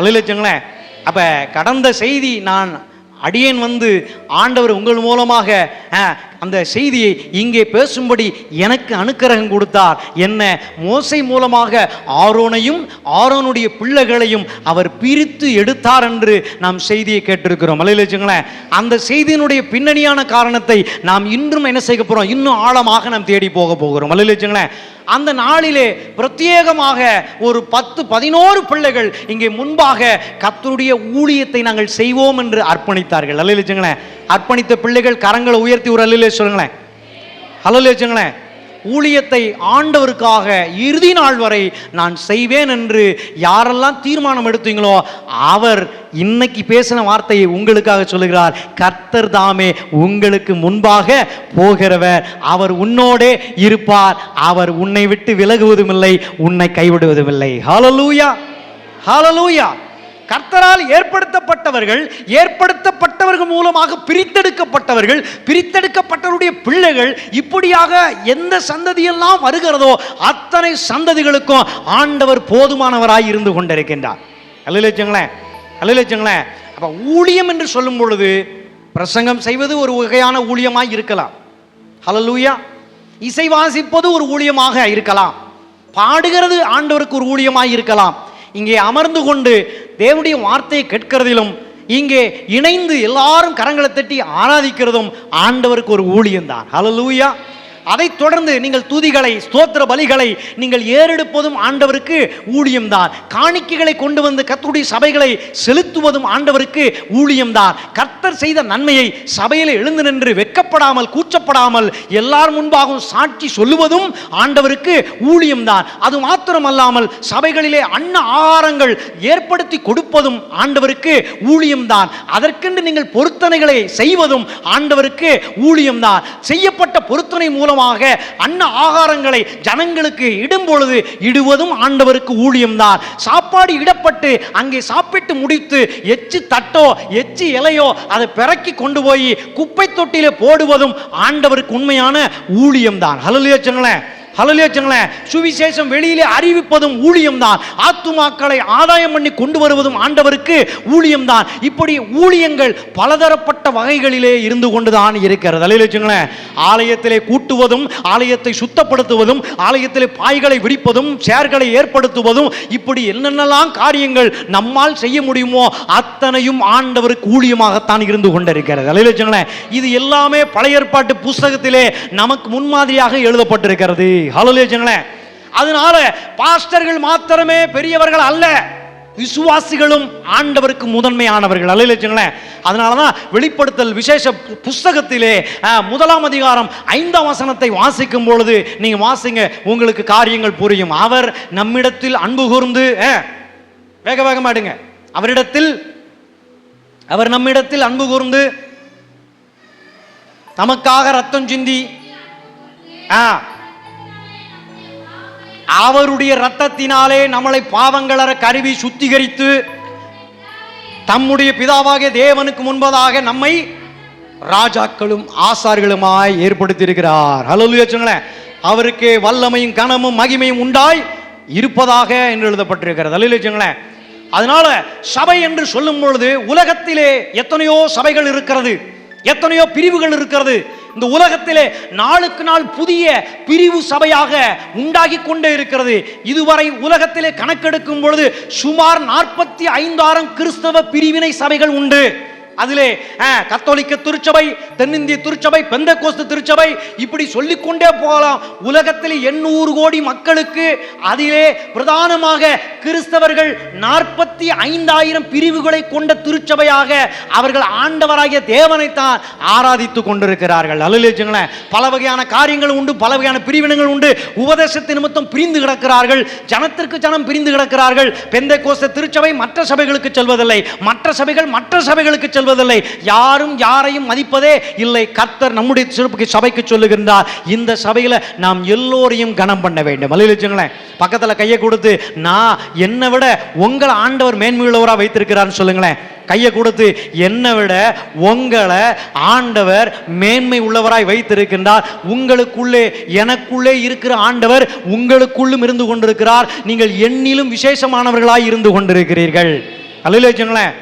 அல்ல அப்போ கடந்த செய்தி நான் அடியேன் வந்து ஆண்டவர் உங்கள் மூலமாக அந்த செய்தியை இங்கே பேசும்படி எனக்கு அனுக்கிரகம் கொடுத்தார். என்ன? மோசை மூலமாக ஆரோனையும் ஆரோனுடைய பிள்ளைகளையும் அவர் பிரித்து எடுத்தார் என்று நாம் செய்தியை கேட்டிருக்கிறோம். மலையிலச்சுங்களேன் அந்த செய்தியினுடைய பின்னணியான காரணத்தை நாம் இன்றும் என்ன செய்ய போகிறோம் இன்னும் ஆழமாக நாம் தேடி போக போகிறோம். மலையிலச்சுங்களேன் அந்த நாளிலே பிரத்யேகமாக ஒரு பத்து பதினோரு பிள்ளைகள் இங்கே முன்பாக கத்தருடைய ஊழியத்தை நாங்கள் செய்வோம் என்று அர்ப்பணித்தார்கள். அல்ல வச்சுங்களேன் அர்ப்பணித்த பிள்ளைகள் கரங்களை உயர்த்தி ஒரு அல்ல சொல்லுங்களேன். ஹலோ வச்சுங்களேன் ஊழியத்தை ஆண்டவருக்காக இறுதி நாள் வரை நான் செய்வேன் என்று யாரெல்லாம் தீர்மானம் எடுத்தீங்களோ அவர் இன்னைக்கு பேசின வார்த்தையை உங்களுக்காக சொல்லுகிறார். கர்த்தர் தாமே உங்களுக்கு முன்பாக போகிறவர். அவர் உன்னோடே இருப்பார். அவர் உன்னை விட்டு விலகுவதுமில்லை உன்னை கைவிடுவதுமில்லை. ஹாலலூயா ஹாலலூயா கர்த்தரால் ஏற்படுத்தப்பட்டவர்கள் ஏற்படுத்தப்பட்டவர்கள் மூலமாக பிரித்தெடுக்கப்பட்டவர்கள் பிரித்தெடுக்கப்பட்டவருடைய பிள்ளைகள் இப்படியாக எந்த சந்ததியெல்லாம் வருகிறதோ அத்தனை சந்ததிகளுக்கும் ஆண்டவர் போதுமானவராய் இருந்து கொண்டிருக்கின்றார். அல்லச்சங்களேன் அல்லச்சங்களேன் அப்ப ஊழியம் என்று சொல்லும் பொழுது பிரசங்கம் செய்வது ஒரு வகையான ஊழியமாய் இருக்கலாம். ஹலலூயா இசை வாசிப்பது ஒரு ஊழியமாக இருக்கலாம். பாடுகிறது ஆண்டவருக்கு ஒரு ஊழியமாய் இருக்கலாம். இங்கே அமர்ந்து கொண்டு தேவனுடைய வார்த்தையை கேட்கிறதிலும் இங்கே இணைந்து எல்லாரும் கரங்களை தட்டி ஆராதிக்கிறதும் ஆண்டவருக்கு ஒரு ஊழியம்தான். ஹalleluya அதைத் தொடர்ந்து நீங்கள் துதிகளை ஸ்தோத்திர பலிகளை நீங்கள் ஏறெடுப்பதும் ஆண்டவருக்கு ஊழியம்தான். காணிக்கைகளை கொண்டு வந்து கத்துடைய சபைகளை செலுத்துவதும் ஆண்டவருக்கு ஊழியம்தான். கர்த்தர் செய்த நன்மையை சபையில் எழுந்து நின்று வெக்கப்படாமல் கூச்சப்படாமல் எல்லார் முன்பாகவும் சாட்சி சொல்லுவதும் ஆண்டவருக்கு ஊழியம்தான். அது மாத்திரமல்லாமல் சபைகளிலே அன்ன ஆகாரங்கள் ஏற்படுத்தி கொடுப்பதும் ஆண்டவருக்கு ஊழியம்தான். அதற்கென்று நீங்கள் பொருத்தனைகளை செய்வதும் ஆண்டவருக்கு ஊழியம்தான். செய்யப்பட்ட பொருத்தனை மூலம் மூலமாக அன்ன ஆகாரங்களை ஜனங்களுக்கு இடும் பொழுது இடுவதும் ஆண்டவருக்கு ஊழியம்தான். சாப்பாடு இடப்பட்டு அங்கே சாப்பிட்டு முடித்து எச்சு தட்டோ எச்சு இலையோ அதை பிறக்கி கொண்டு போய் குப்பை தொட்டியில போடுவதும் ஆண்டவருக்கு உண்மையான ஊழியம்தான். ஹலோ ஹலோ வச்சுங்களேன் சுவிசேஷம் வெளியிலே அறிவிப்பதும் ஊழியம்தான். ஆத்துமாக்களை ஆதாயம் பண்ணி கொண்டு வருவதும் ஆண்டவருக்கு ஊழியம்தான். இப்படி ஊழியங்கள் பலதரப்பட்ட வகைகளிலே இருந்து கொண்டுதான் இருக்கிறது. ஹலோலியோச்சங்களேன் ஆலயத்திலே கூட்டுவதும் ஆலயத்தை சுத்தப்படுத்துவதும் ஆலயத்திலே பாய்களை விரிப்பதும் சேர்களை ஏற்படுத்துவதும் இப்படி என்னென்னலாம் காரியங்கள் நம்மால் செய்ய முடியுமோ அத்தனையும் ஆண்டவருக்கு ஊழியமாகத்தான் இருந்து கொண்டிருக்கிறது. ஹலோலியோச்சங்களேன் இது எல்லாமே பழைய ஏற்பாட்டு புஸ்தகத்திலே நமக்கு முன்மாதிரியாக எழுதப்பட்டிருக்கிறது. ஹலோலியோச்சங்களேன் அதனால பாஸ்டர்கள் மாத்திரமே பெரியவர்கள் அல்ல. விசுவாசிகளும் ஆண்டவருக்கு முதன்மையானவர்கள். அல்லைங்களேன் அதனால தான் வெளிப்படுத்தல் விசேஷ புஸ்தகத்திலே முதலாம் அதிகாரம் ஐந்தாம் வசனத்தை வாசிக்கும் பொழுது நீங்க வாசிங்க உங்களுக்கு காரியங்கள் புரியும். அவர் நம்மிடத்தில் அன்பு கூர்ந்து வேக வேகமாடுங்க அவரிடத்தில் அவர் நம்மிடத்தில் அன்பு கூர்ந்து நமக்காக ரத்தம் சிந்தி ஆ அவருடைய ரத்தத்தினாலே நம்மளை பாவங்களற கருவி சுத்திகரித்து தம்முடைய பிதாவாகிய தேவனுக்கு முன்பதாக நம்மை ராஜாக்களும் ஆசார்களுமாய் ஏற்படுத்தியிருக்கிறார். ஹalleluya அவருக்கு வல்லமையும் கனமும் மகிமையும் உண்டாய் இருப்பதாக என்று எழுதப்பட்டிருக்கிறது. ஹalleluya சொல்லுங்களேன். அதனால சபை என்று சொல்லும் பொழுது உலகத்திலே எத்தனையோ சபைகள் இருக்கிறது எத்தனையோ பிரிவுகள் இருக்கிறது இந்த உலகத்திலே நாளுக்கு நாள் புதிய பிரிவு சபையாக உண்டாகி கொண்டே இருக்கிறது. இதுவரை உலகத்திலே கணக்கெடுக்கும் பொழுது சுமார் நாற்பத்தி ஐந்தாயிரம் கிறிஸ்தவ பிரிவினை சபைகள் உண்டு. அதிலே கத்தோலிக்க திருச்சபை தென்னிந்திய திருச்சபை பெந்தகோஸ்து திருச்சபை இப்படி சொல்லிக்கொண்டே போகலாம். உலகத்தில் எண்ணூறு கோடி மக்களுக்கு அதிலே பிரதானமாக கிறிஸ்தவர்கள் நாற்பத்தி ஐந்தாயிரம் பிரிவுகளை கொண்ட திருச்சபையாக அவர்கள் ஆண்டவராகிய தேவனைத்தான் ஆராதித்து கொண்டிருக்கிறார்கள். அல்லேச்சுங்களேன் பல வகையான காரியங்கள் உண்டு பல வகையான பிரிவினங்கள் உண்டு. உபதேசத்தை நிமித்தம் பிரிந்து கிடக்கிறார்கள். ஜனத்திற்கு ஜனம் பிரிந்து கிடக்கிறார்கள். பெந்த கோஸ்த திருச்சபை மற்ற சபைகளுக்கு செல்வதில்லை. மற்ற சபைகள் மற்ற சபைகளுக்கு செல்வதில்லை. யாரும் யாரையும் மதிப்பதே இல்லை. கர்த்தர் நம்முடைய சிறப்புக்கு சபைக்கு சொல்லுகின்றார். இந்த சபையில நாம் எல்லோரையும் கனம் பண்ண வேண்டும். அல்லேச்சுங்களேன் பக்கத்துல கையை கொடுத்து நான் என்னை விட உங்களை ஆண்டவர் மேன்மையுள்ளவரா வைத்திருக்கிறான்னு சொல்லுங்களேன். கையை கொடுத்து என்னை விட உங்களை ஆண்டவர் மேன்மை உள்ளவராய் வைத்திருக்கின்றார். உங்களுக்குள்ளே எனக்குள்ளே இருக்கிற ஆண்டவர் உங்களுக்குள்ளும் இருந்து கொண்டிருக்கிறார். நீங்கள் எண்ணிலும் விசேஷமானவர்களாய் இருந்து கொண்டிருக்கிறீர்கள். அல்லையில வச்சுங்களேன்